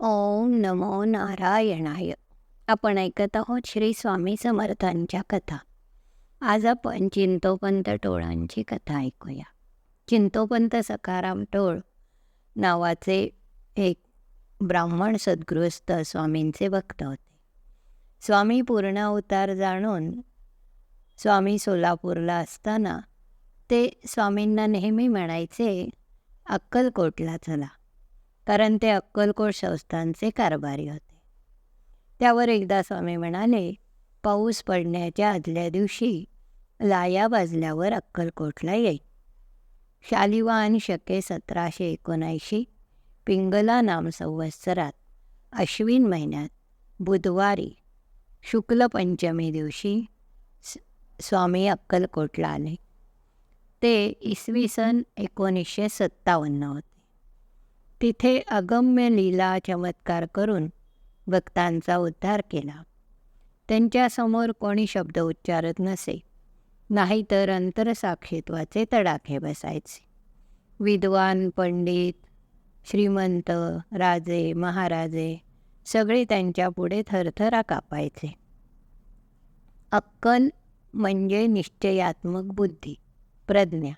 ओम नमो नारायणाय. आपण ऐकत आहोत श्री स्वामी समर्थांच्या कथा. आज आपण चिंतोपंत टोळांची कथा ऐकूया. चिंतोपंत सकाराम टोळ नावाचे एक ब्राह्मण सद्गृहस्थ स्वामींचे भक्त होते. स्वामी पूर्ण अवतार जाणून स्वामी सोलापूरला असताना ते स्वामींना नेहमी म्हणायचे अक्कलकोटला चला. कारण ते अक्कलकोट संस्थांचे कारभारी होते. त्यावर एकदा स्वामी म्हणाले पाऊस पडण्याच्या आदल्या दिवशी लाया वाजल्यावर अक्कलकोटला येईल शालिवान शके सतराशे एकोणऐंशी पिंगला नाम संवत्सरात अश्विन महिन्यात बुधवारी शुक्ल पंचमी दिवशी स्वामी अक्कलकोटला आले. ते इसवी सन एकोणीसशे सत्तावन्न होते. तिथे अगम्य लीला चमत्कार करून भक्तांचा उद्धार केला. त्यांच्यासमोर कोणी शब्द उच्चारत नसे नाहीतर अंतरसाक्षित्वाचे तडाखे बसायचे. विद्वान पंडित श्रीमंत राजे महाराजे सगळे त्यांच्यापुढे थरथरा कापायचे. अक्कल म्हणजे निश्चयात्मक बुद्धी प्रज्ञा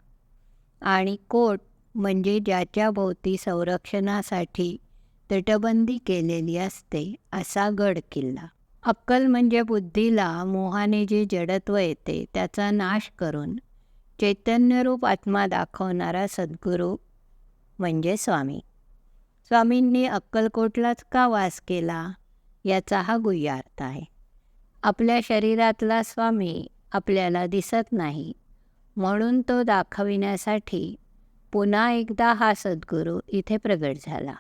आणि कोट म्हणजे ज्याच्या भोवती संरक्षणासाठी तटबंदी केलेली असते असा गड किल्ला. अक्कल म्हणजे बुद्धीला मोहाने जे जडत्व येते त्याचा नाश करून चैतन्यरूप आत्मा दाखवणारा सद्गुरू म्हणजे स्वामी. स्वामींनी अक्कलकोटलाच का वास केला याचा हा गुह्यार्थ आहे. आपल्या शरीरातला स्वामी आपल्याला दिसत नाही म्हणून तो दाखविण्यासाठी पुन्हा एकदा हा सद्गुरू इथे प्रगट झाला.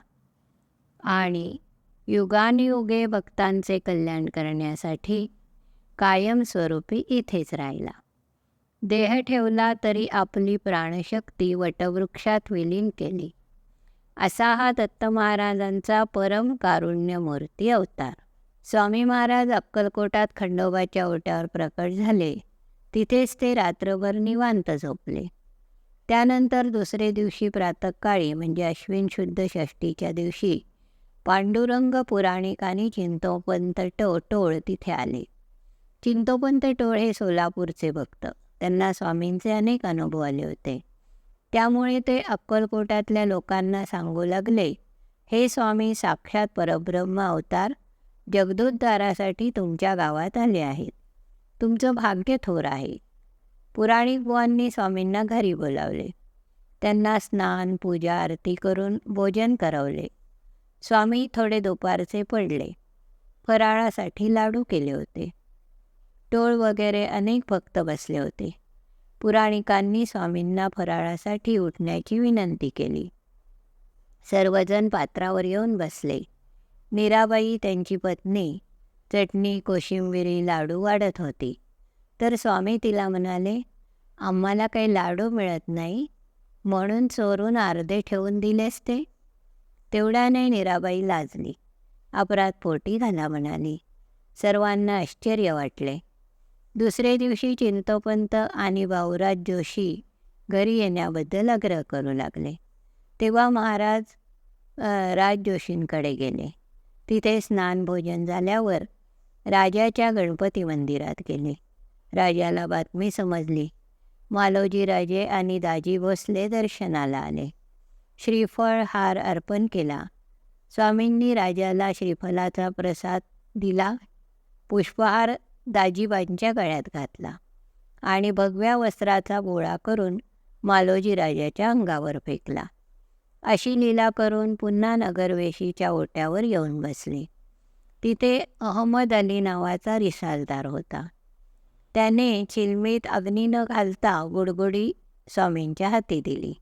आणि युगानियुगे भक्तांचे कल्याण करण्यासाठी कायमस्वरूपी इथेच राहिला. देह ठेवला तरी आपली प्राणशक्ती वटवृक्षात विलीन केली. असा हा दत्त महाराजांचा परम कारुण्यमूर्ती अवतार. स्वामी महाराज अक्कलकोटात खंडोबाच्या ओट्यावर प्रकट झाले. तिथेच ते रात्रभर निवांत झोपले. त्यानंतर दुसरे दिवशी प्रातकाळी म्हणजे अश्विन शुद्ध षष्टीच्या दिवशी पांडुरंग पुराणिक आणि चिंतोपंत टो टोळ तिथे आले. चिंतोपंत टोळ हे सोलापूरचे भक्त. त्यांना स्वामींचे अनेक अनुभव आले होते. त्यामुळे ते अक्कलकोटातल्या लोकांना सांगू लागले हे स्वामी साक्षात परब्रह्म अवतार जगदोद्धारासाठी तुमच्या गावात आले आहेत. तुमचं भाग्य थोर आहे. पुराणिक बुवांनी स्वामींना घरी बोलावले. त्यांना स्नान पूजा आरती करून भोजन करवले. स्वामी थोडे दुपारचे पडले. फराळासाठी लाडू केले होते. टोळ वगैरे अनेक भक्त बसले होते. पुराणिकांनी स्वामींना फराळासाठी उठण्याची विनंती केली. सर्वजण पात्रावर येऊन बसले. मीराबाई त्यांची पत्नी चटणी कोशिंबिरी लाडू वाढत होती. तर स्वामी तिला म्हणाले आम्हाला काही लाडू मिळत नाही म्हणून चोरून अर्धे ठेवून दिलेस ते. तेवढ्याने नीराबाई लाजली अपराध पोटी घाला म्हणाली. सर्वांना आश्चर्य वाटले. दुसरे दिवशी चिंतोपंत आणि भाऊराज जोशी घरी येण्याबद्दल आग्रह करू लागले. तेव्हा महाराज राज जोशींकडे गेले. तिथे स्नान भोजन झाल्यावर राजाच्या गणपती मंदिरात गेले. राजाला बातमी समजली. मालोजी राजे आणि दाजी भोसले दर्शनाला आले. श्रीफळ हार अर्पण केला. स्वामींनी राजाला श्रीफलाचा प्रसाद दिला. पुष्पहार दाजीबांच्या गळ्यात घातला आणि भगव्या वस्त्राचा गोळा करून मालोजी राजाच्या अंगावर फेकला. अशी लीला करून पुन्हा नगरवेशीच्या ओट्यावर येऊन बसली. तिथे अहमद अली नावाचा रिसालदार होता. त्याने चिलमीत अग्नी न घालता गुडगुडी स्वामींच्या हाती दिली.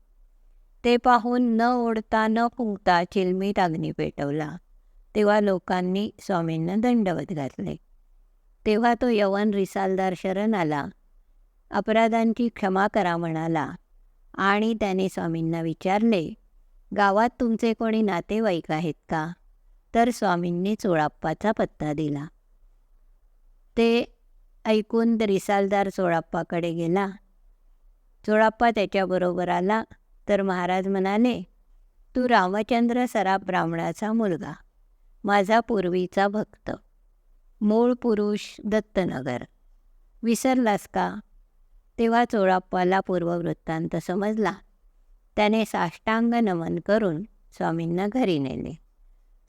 ते पाहून न ओढता न फुंकता चिलमीत अग्नी पेटवला. तेव्हा लोकांनी स्वामींना दंडवत घातले. तेव्हा तो यवन रिसालदार शरण आला. अपराधांची क्षमा करा म्हणाला आणि त्याने स्वामींना विचारले गावात तुमचे कोणी नातेवाईक आहेत का? तर स्वामींनी चोळाप्पाचा पत्ता दिला. ते ऐकून रिसालदार चोळाप्पाकडे गेला. चोळाप्पा त्याच्याबरोबर आला तर महाराज म्हणाले तू रामचंद्र सराफ ब्राह्मणाचा मुलगा माझा पूर्वीचा भक्त मूळ पुरुष दत्तनगर. विसरलास का? तेव्हा चोळाप्पाला पूर्ववृत्तांत समजला. त्याने साष्टांग नमन करून स्वामींना घरी नेले.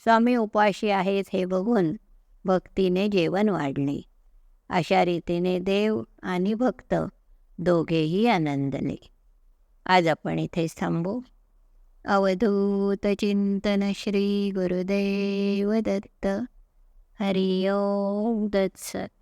स्वामी उपाशी आहेत हे बघून भक्तीने जेवण वाढले. अशा रीतीने देव आणि भक्त दोघेही आनंदले. आज आपण इथेच थांबू. अवधूत चिंतन श्री गुरुदेव दत्त. हरि ओम दत्सत